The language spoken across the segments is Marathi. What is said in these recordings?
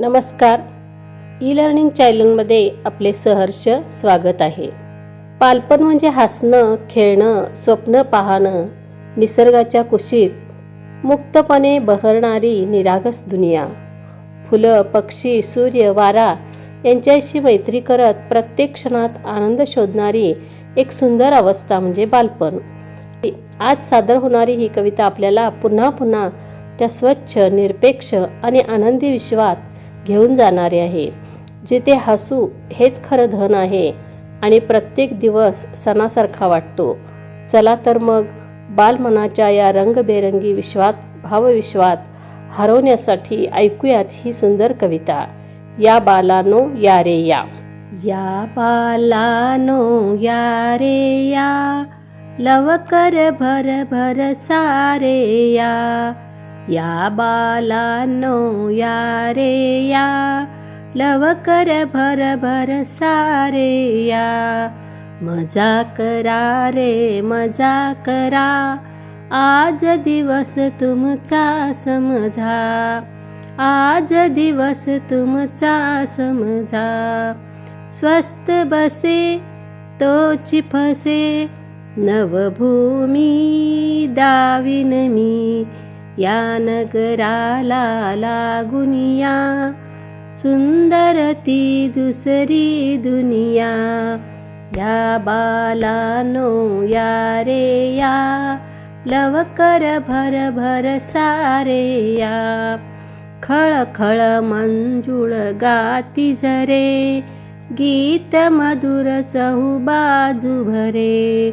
नमस्कार. ई लर्निंग चॅनलमध्ये आपले सहर्ष स्वागत आहे. बालपण म्हणजे हसणं खेळणं स्वप्न पाहणं निसर्गाच्या कुशीत मुक्तपणे बहरणारी निरागस दुनिया. फुलं पक्षी सूर्य वारा यांच्याशी मैत्री करत प्रत्येक क्षणात आनंद शोधणारी एक सुंदर अवस्था म्हणजे बालपण. आज सादर होणारी ही कविता आपल्याला पुन्हा पुन्हा त्या स्वच्छ निरपेक्ष आणि आनंदी विश्वात घेऊन जाणारे आहे. जिथे हसू हेच खरं धन आहे. आणि प्रत्येक दिवस सणासारखा वाटतो. चला तर मग बालमनाच्या या रंगबेरंगी विश्वात भावविश्वात हरवण्यासाठी ऐकूयात ही सुंदर कविता. या बालानो या रे या. या बालानो या रे या. लवकर भर भर सारे या. या बालानो या रे या. लवकर भर भर सारे या. मजा करा रे मजा करा. आज दिवस तुमचा समजा आज दिवस तुमचा समजा स्वस्त बसे तो चिफसे नवभूमी दाविन मी. या नगराला लागुनिया सुंदर ती दुसरी दुनिया या बालानो या रे या लवकर भर भर सारे या खळ खळ मंजुळ गाती झरे गीत मधुर चहू बाजू भरे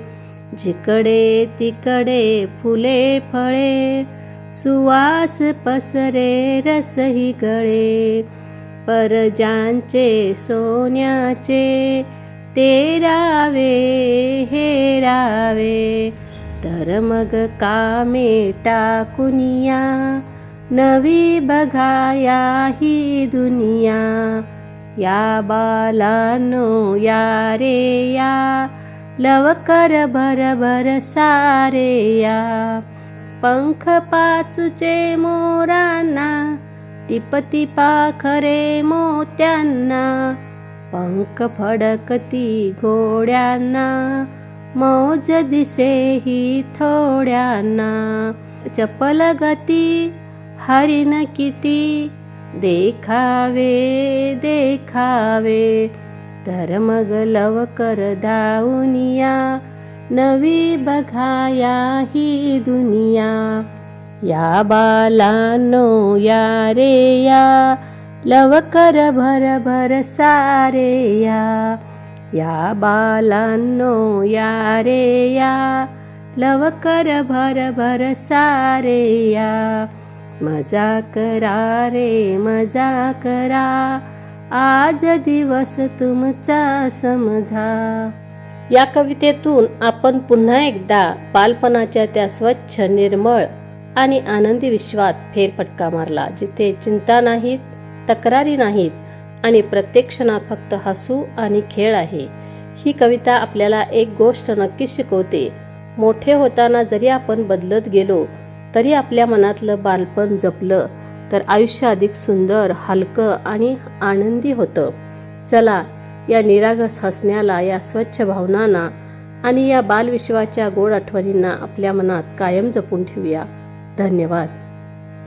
जिकडे तिकडे फुले फळे सुवास पसरे रसही गळे परजांचे सोन्याचे तेरावे हेरावे. तर मग कामे टाकुनिया नवी बघाया ही दुनिया. या बालानो या रे या लवकर भर भर सारे या. पंख पाचचे मोरांना टिपती पाखरे मोत्यांना पंख फडकती घोड्यांना मौज दिसे ही थोड्यांना. चपल गती हरिण किती देखावे देखावे. तर मग लवकर धावूनिया नवी बघाया ही दुनिया. या बालानो या रे या. लवकर भर भर सारे या. या बालांनो या रे या. लवकर भर भर सारे या. मजा करा रे मजा करा. आज दिवस तुमचा समजा या कवितेतून आपण पुन्हा एकदा बालपणाच्या त्या स्वच्छ निर्मळ आणि आनंदी विश्वात फेरफटका मारला जिथे चिंता नाहीत तक्रारी नाहीत आणि प्रत्येक क्षणात फक्त हसू आणि खेळ आहे. ही कविता आपल्याला एक गोष्ट नक्कीच शिकवते. मोठे होताना जरी आपण बदलत गेलो तरी आपल्या मनातलं बालपण जपलं तर आयुष्य अधिक सुंदर हलकं आणि आनंदी होतं. चला या निरागस हसण्याला या स्वच्छ भावनांना आणि या बालविश्वाच्या गोड आठवणींना आपल्या मनात कायम जपून ठेवूया. धन्यवाद.